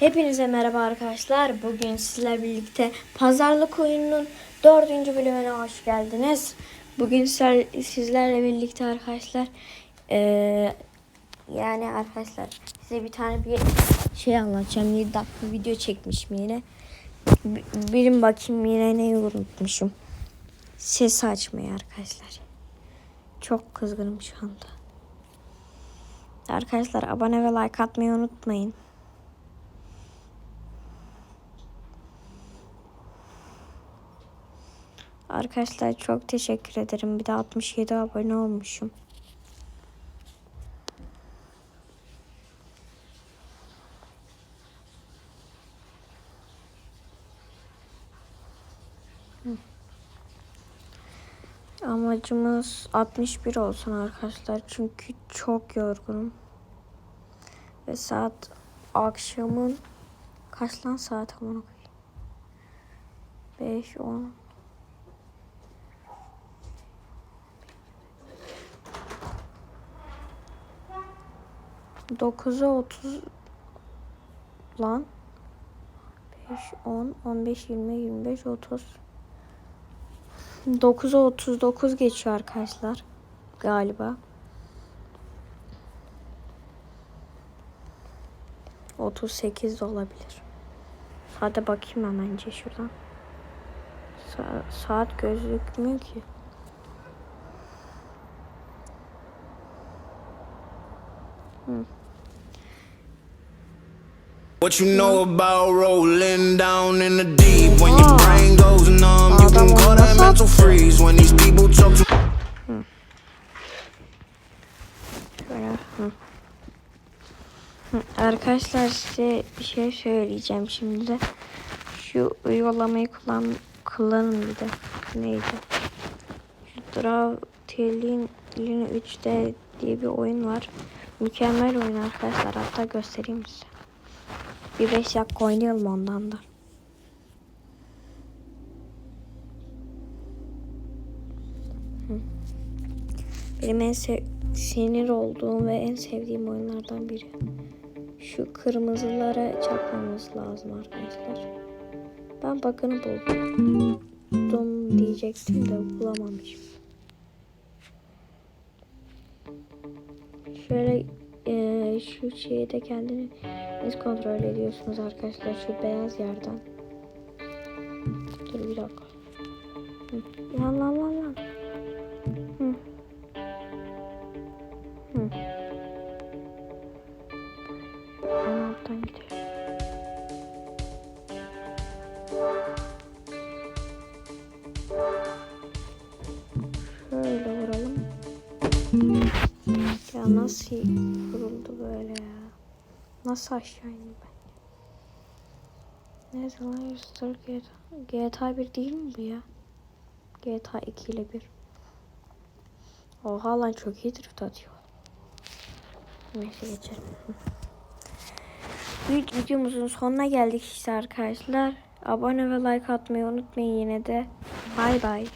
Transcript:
Hepinize merhaba arkadaşlar. Bugün sizlerle birlikte pazarlık oyununun dördüncü bölümüne hoş geldiniz. Bugün sizler- sizlerle birlikte arkadaşlar eee, yani arkadaşlar size bir tane bir şey anlatacağım. 7 dakika video çekmişim yine. B- Birim bakayım yine neyi unutmuşum. Ses açmayı arkadaşlar. Çok kızgınım şu anda. Arkadaşlar abone ve like atmayı unutmayın. Arkadaşlar çok teşekkür ederim. Bir de 67 abone olmuşum. Amacımız 61 olsun arkadaşlar. Çünkü çok yorgunum. Ve saat akşamın kaç lan saat amına koyayım? 5 10 9'a 30 lan 5 10 15 20 25 30 9'a 39 geçiyor arkadaşlar galiba. 38 de olabilir. Saate bakayım hemen şuradan. Sa- saat gözükmüyor ki. What you know about rolling down in the deep? When your brain goes numb, you can call that mental freeze. When these people talk to. Hı, Arkadaşlar size bir şey söyleyeceğim şimdi. Şu uygulamayı kullan kullanın bir de. Neydi? Şu Draw Telling 3D diye bir oyun var. Mükemmel oyun arkadaşlar. Hatta göstereyim size. Bir 5 dakika oynayalım ondan da. Benim en sinir olduğum ve en sevdiğim oyunlardan biri. Şu kırmızılara çakmamız lazım arkadaşlar. Ben bakını buldum diyecektim de bulamamışım. Şöyle eee, şu şeyi de kendiniz kontrol ediyorsunuz arkadaşlar şu beyaz yerden. Dur bir dakika. Hı. Lan lan lan lan. Ya nasıl vuruldu böyle ya? Nasıl aşağı indim ben? Ne zaman Star GTA? GTA 1 değil mi bu ya? GTA 2 ile 1. Oha lan çok iyi drift atıyor. Neyse geçelim. Vid- Videomuzun sonuna geldik işte arkadaşlar. Abone ve like atmayı unutmayın yine de. Bay bay.